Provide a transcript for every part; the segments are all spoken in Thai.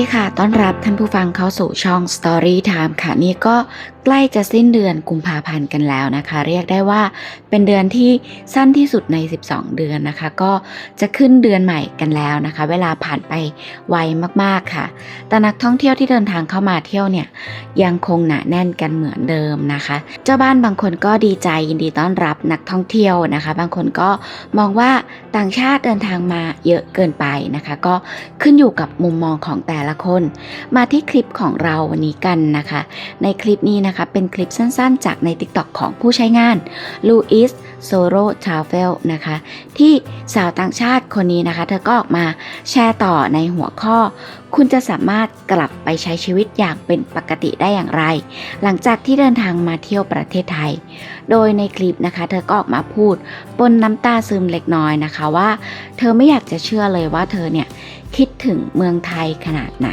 ดีค่ะ ต้อนรับท่านผู้ฟังเข้าสู่ช่อง Story Time ค่ะ นี่ก็ใกล้จะสิ้นเดือนกุมภาพันธ์กันแล้วนะคะ เรียกได้ว่าเป็นเดือนที่สั้นที่สุดใน 12 เดือนนะคะ ก็จะขึ้นเดือนใหม่กันแล้วนะคะ เวลาผ่านไปไวมากๆค่ะ แต่นักท่องเที่ยวที่เดินทางเข้ามาเที่ยวเนี่ยยังคงหนาแน่นกันเหมือนเดิมนะคะ เจ้าบ้านบางคนก็ดีใจยินดีต้อนรับนักท่องเที่ยวนะคะ บางคนก็มองว่าต่างชาติเดินทางมาเยอะเกินไปนะคะ ก็ขึ้นอยู่กับมุมมองของแต่ละคน มาที่คลิปของเราวันนี้กันนะคะ ในคลิปนี้นะคะเป็นคลิปสั้นๆ จากใน TikTok ของผู้ใช้งานลูอิสโซโรทาเฟลนะคะ ที่สาวต่างชาติคนนี้นะคะ เธอก็ออกมาแชร์ต่อในหัวข้อ คุณจะสามารถกลับไปใช้ชีวิตอย่างเป็นปกติได้อย่างไร หลังจากที่เดินทางมาเที่ยวประเทศไทย โดยในคลิปนะคะ เธอก็ออกมาพูดปนน้ำตาซึมเล็กน้อยนะคะว่า เธอไม่อยากจะเชื่อเลยว่าเธอเนี่ยคิดถึงเมืองไทยขนาดไหน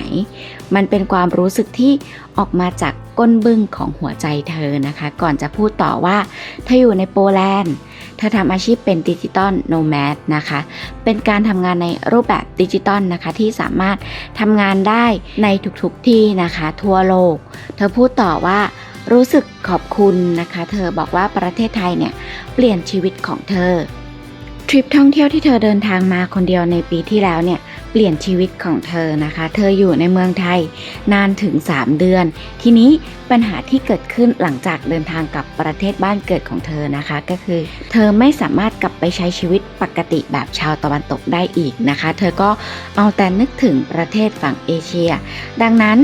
มันเป็นความรู้สึกที่ออกมาจากก้นบึ้งของหัวใจเธอนะคะ ก่อนจะพูดต่อว่าเธออยู่ในโปแลนด์ ธอทำอาชีพเป็นดิจิตอลโนแมดนะคะ เป็นการทำงานในรูปแบบดิจิตอลนะคะ ที่สามารถทำงานได้ในทุกๆที่นะคะ ทั่วโลก เธอพูดต่อว่ารู้สึกขอบคุณนะคะ เธอบอกว่าประเทศไทยเนี่ย เปลี่ยนชีวิตของเธอ ทริปท่องเที่ยวที่เธอเดินทางมาคนเดียวในปีที่แล้วเนี่ยเปลี่ยนชีวิตของเธอนะคะ เธออยู่ในเมืองไทยนานถึง 3 เดือน ทีนี้ปัญหาที่เกิดขึ้นหลังจากเดินทางกลับประเทศบ้านเกิดของเธอนะคะ ก็คือ เธอไม่สามารถกลับไปใช้ชีวิตปกติแบบชาวตะวันตกได้อีกนะคะ เธอก็เอาแต่นึกถึงประเทศฝั่งเอเชีย ดังนั้น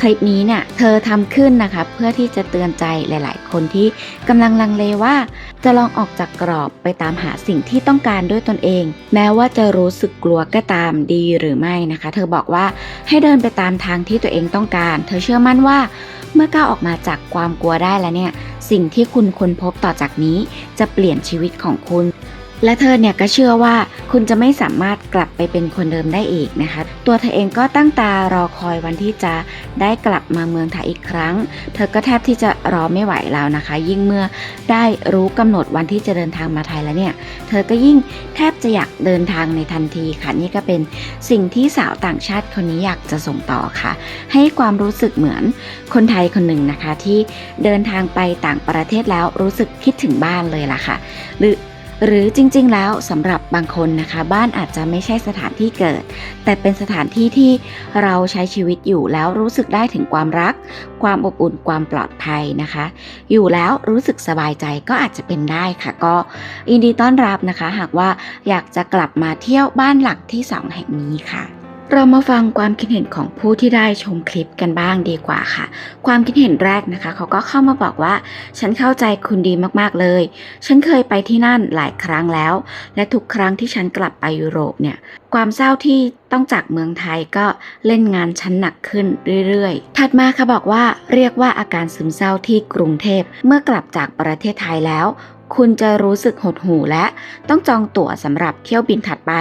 คลิปนี้เนี่ยเธอทำขึ้นนะคะเพื่อที่จะเตือนใจหลาย ๆ คนที่กำลังลังเลว่า จะลองออกจากกรอบไปตามหาสิ่งที่ต้องการด้วยตนเอง แม้ว่าจะรู้สึกกลัวก็ตามดีหรือไม่นะคะ เธอบอกว่าให้เดินไปตามทางที่ตัวเองต้องการ เธอเชื่อมั่นว่าเมื่อก้าวออกมาจากความกลัวได้แล้วเนี่ย สิ่งที่คุณค้นพบต่อจากนี้จะเปลี่ยนชีวิตของคุณ และเธอเนี่ยก็เชื่อว่าคุณจะไม่สามารถกลับไปเป็นคนเดิมได้อีกนะคะ ตัวเธอเองก็ตั้งตารอคอยวันที่จะได้กลับมาเมืองไทยอีกครั้ง เธอก็แทบที่จะรอไม่ไหวแล้วนะคะ ยิ่งเมื่อได้รู้กำหนดวันที่จะเดินทางมาไทยแล้วเนี่ย เธอก็ยิ่งแทบจะอยากเดินทางในทันทีค่ะ นี่ก็เป็นสิ่งที่สาวต่างชาติคนนี้อยากจะส่งต่อค่ะ ให้ความรู้สึกเหมือนคนไทยคนหนึ่งนะคะที่เดินทางไปต่างประเทศแล้วรู้สึกคิดถึงบ้านเลยล่ะค่ะ หรือ หรือจริงๆ แล้วสำหรับบางคนนะคะ บ้านอาจจะไม่ใช่สถานที่เกิด แต่เป็นสถานที่ที่เราใช้ชีวิตอยู่แล้วรู้สึกได้ถึงความรัก ความอบอุ่นความปลอดภัยนะคะ อยู่แล้วรู้สึกสบายใจก็อาจจะเป็นได้ค่ะ ก็ยินดีต้อนรับนะคะ หากว่าอยากจะกลับมาเที่ยวบ้านหลักที่สองแห่งนี้ค่ะ เรามาฟังความคิดเห็นของผู้ที่ได้ชมคลิปกันบ้างดีกว่าค่ะ ความคิดเห็นแรกนะคะ เขาก็เข้ามาบอกว่า ฉันเข้าใจคุณดีมากๆเลย ฉันเคยไปที่นั่นหลายครั้งแล้ว และทุกครั้งที่ฉันกลับไปยุโรปเนี่ย ความเศร้าที่ต้องจากเมืองไทยก็เล่นงานฉันหนักขึ้นเรื่อยๆ ถัดมาค่ะบอกว่าเรียกว่าอาการซึมเศร้าที่กรุงเทพเมื่อกลับจากประเทศไทยแล้ว คุณจะรู้สึกหดหู่และต้องจองตั๋วสำหรับเที่ยวบินถัดไป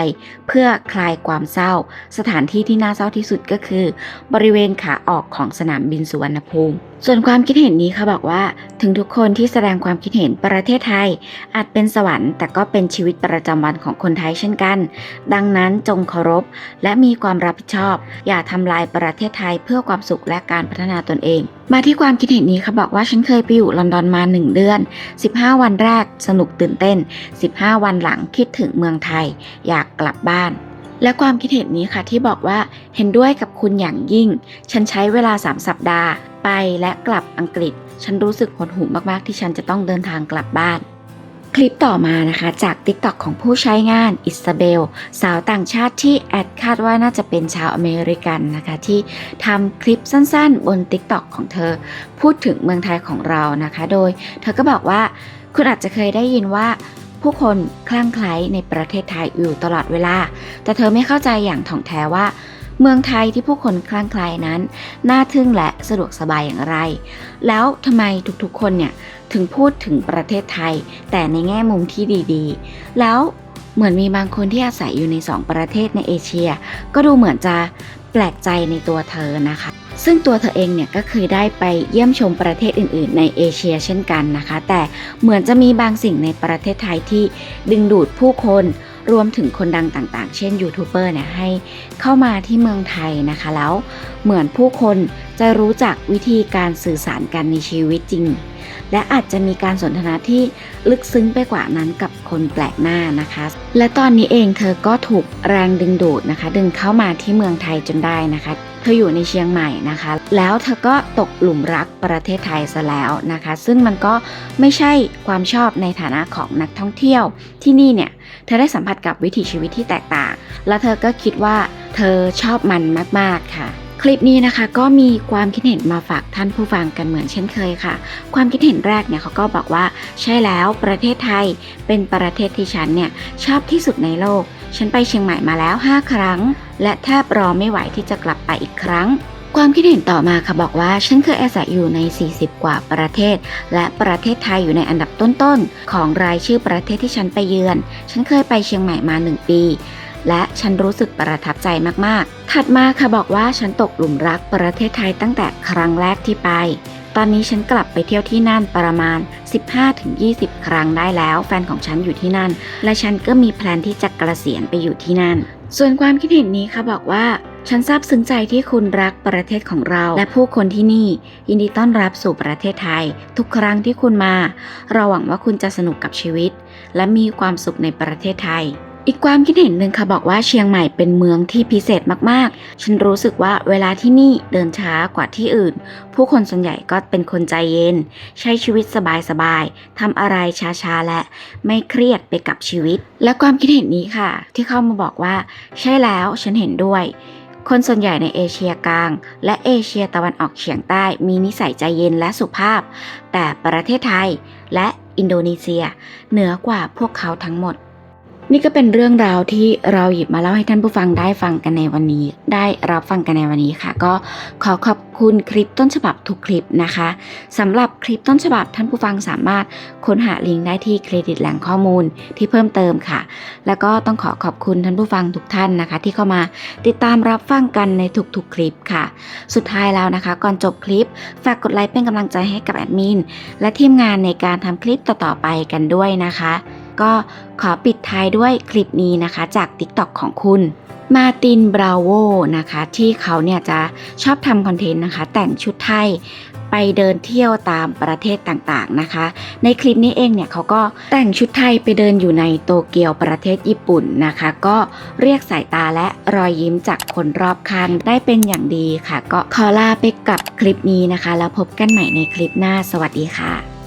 เพื่อคลายความเศร้า สถานที่ที่น่าเศร้าที่สุดก็คือ บริเวณขาออกของสนามบินสุวรรณภูมิ ส่วนความคิดเห็นนี้ค่ะบอกว่า ถึงทุกคนที่แสดงความคิดเห็นประเทศไทย อาจเป็นสวรรค์แต่ก็เป็นชีวิตประจำวันของคนไทยเช่นกัน ดังนั้นจงเคารพ และมีความรับผิดชอบ อย่าทำลายประเทศไทยเพื่อความสุขและการพัฒนาตนเอง มาที่ความคิดเห็นนี้ค่ะบอกว่าฉันเคยไปอยู่ลอนดอนมา 1 เดือน 15 วันแรกสนุกตื่นเต้น 15 วันหลังคิดถึงเมืองไทย อยากกลับบ้านและความคิดเห็นนี้ค่ะที่บอกว่าเห็นด้วยกับคุณอย่างยิ่ง ฉันใช้เวลา 3 สัปดาห์ ไปและกลับอังกฤษ ฉันรู้สึกหดหู่มากๆที่ฉันจะต้องเดินทางกลับบ้าน คลิปต่อมานะคะจาก TikTok ของผู้ใช้งานอิซาเบล สาวต่างชาติที่แอดคาดว่าน่าจะเป็นชาวอเมริกันนะคะที่ทำคลิปสั้นๆ บน TikTok ของเธอ พูดถึงเมืองไทยของเรานะคะ โดยเธอก็บอกว่าคุณอาจจะเคยได้ยินว่าผู้คนคลั่งไคล้ในประเทศไทยอยู่ตลอดเวลา แต่เธอไม่เข้าใจอย่างถ่องแท้ว่า เมืองไทยที่ผู้คนคลั่งไคล้นั้น น่าทึ่งและสะดวกสบายอย่างไร แล้วทำไมทุกๆคนเนี่ยถึงพูดถึงประเทศไทย แต่ในแง่มุมที่ดีๆ แล้วเหมือนมีบางคนที่อาศัยอยู่ใน 2 ประเทศในเอเชีย ก็ดูเหมือนจะแปลกใจในตัวเธอนะคะ ซึ่งตัวเธอเองเนี่ยก็เคยได้ไปเยี่ยมชมประเทศอื่น ๆ ในเอเชียเช่นกันนะคะ แต่เหมือนจะมีบางสิ่งในประเทศไทยที่ดึงดูดผู้คน รวมถึงคนดังต่างๆ เช่นยูทูบเบอร์เนี่ยให้เข้ามาที่เมืองไทยนะคะ แล้วเหมือนผู้คนจะรู้จักวิธีการสื่อสารกันในชีวิตจริง และอาจจะมีการสนทนาที่ลึกซึ้งไปกว่านั้นกับคนแปลกหน้านะคะ และตอนนี้เองเธอก็ถูกแรงดึงดูดนะคะ ดึงเข้ามาที่เมืองไทยจนได้นะคะ เธออยู่ในเชียงใหม่นะคะ แล้วเธอก็ตกหลุมรักประเทศไทยซะแล้วนะคะ ซึ่งมันก็ไม่ใช่ความชอบในฐานะของนักท่องเที่ยวที่นี่เนี่ยเธอได้สัมผัสกับวิถีชีวิตที่แตกต่าง และเธอก็คิดว่าเธอชอบมันมากๆค่ะ คลิปนี้นะคะก็มีความคิดเห็นมาฝากท่านผู้ฟังกันเหมือนเช่นเคยค่ะ ความคิดเห็นแรกเนี่ยเขาก็บอกว่าใช่แล้วประเทศไทยเป็นประเทศที่ฉันเนี่ยชอบที่สุดในโลก ฉันไปเชียงใหม่มาแล้ว 5 ครั้ง และแทบรอไม่ไหวที่จะกลับไปอีกครั้ง ความคิดเห็นต่อมาค่ะบอกว่าฉันเคยอาศัยอยู่ใน 40 กว่าประเทศ และประเทศไทยอยู่ในอันดับต้นๆของรายชื่อประเทศที่ฉันไปเยือน ฉันเคยไปเชียงใหม่มา 1 ปี และฉันรู้สึกประทับใจมากๆ ถัดมาค่ะบอกว่าฉันตกหลุมรักประเทศไทยตั้งแต่ครั้งแรกที่ไป ตอนนี้ฉันกลับไปเที่ยวที่นั่นประมาณ 15-20 ครั้งได้แล้ว แฟนของฉันอยู่ที่นั่น และฉันก็มีแพลนที่จะเกษียณไปอยู่ที่นั่น ส่วนความคิดเห็นนี้ค่ะบอกว่าฉันซาบซึ้งใจที่คุณรักประเทศของเรา และผู้คนที่นี่ ยินดีต้อนรับสู่ประเทศไทย ทุกครั้งที่คุณมา เราหวังว่าคุณจะสนุกกับชีวิต และมีความสุขในประเทศไทย อีกความคิดเห็นหนึ่งค่ะบอกว่าเชียงใหม่เป็นเมืองที่พิเศษมากๆ ฉันรู้สึกว่าเวลาที่นี่เดินช้ากว่าที่อื่น ผู้คนส่วนใหญ่ก็เป็นคนใจเย็น ใช้ชีวิตสบายๆทำอะไรช้าๆและไม่เครียดไปกับชีวิต และความคิดเห็นนี้ค่ะ ที่เข้ามาบอกว่า ใช่แล้วฉันเห็นด้วย คนส่วนใหญ่ในเอเชียกลาง และเอเชียตะวันออกเฉียงใต้มีนิสัยใจเย็นและสุภาพ แต่ประเทศไทยและอินโดนีเซีย เหนือกว่าพวกเขาทั้งหมด นี่ก็เป็นเรื่องราวที่เราหยิบมาเล่าให้ท่านผู้ฟังได้ฟังกันในวันนี้ ได้รับฟังกันในวันนี้ค่ะ ก็ขอขอบคุณคลิปต้นฉบับทุกคลิปนะคะสำหรับคลิปต้นฉบับท่านผู้ฟังสามารถค้นหาลิงก์ได้ที่เครดิตแหล่งข้อมูลที่เพิ่มเติมค่ะ แล้วก็ต้องขอขอบคุณท่านผู้ฟังทุกท่านนะคะ ที่เข้ามาติดตามรับฟังกันในทุกๆคลิปค่ะ สุดท้ายแล้วนะคะ ก่อนจบคลิปฝากกดไลค์เป็นกำลังใจให้กับแอดมินและทีมงานในการทำคลิปต่อๆไปกันด้วยนะคะ ก็ขอปิดท้ายด้วยคลิปนี้นะคะจาก TikTok ของคุณมาตินบราโวนะคะที่เขาเนี่ยจะชอบทำคอนเทนต์นะคะ แต่งชุดไทยไปเดินเที่ยวตามประเทศต่างๆนะคะ ในคลิปนี้เองเนี่ยเขาก็แต่งชุดไทยไปเดินอยู่ในโตเกียวประเทศญี่ปุ่นนะคะ ก็เรียกสายตาและรอยยิ้มจากคนรอบข้างได้เป็นอย่างดีค่ะ ก็ขอลาไปกับคลิปนี้นะคะ แล้วพบกันใหม่ในคลิปหน้าสวัสดีค่ะ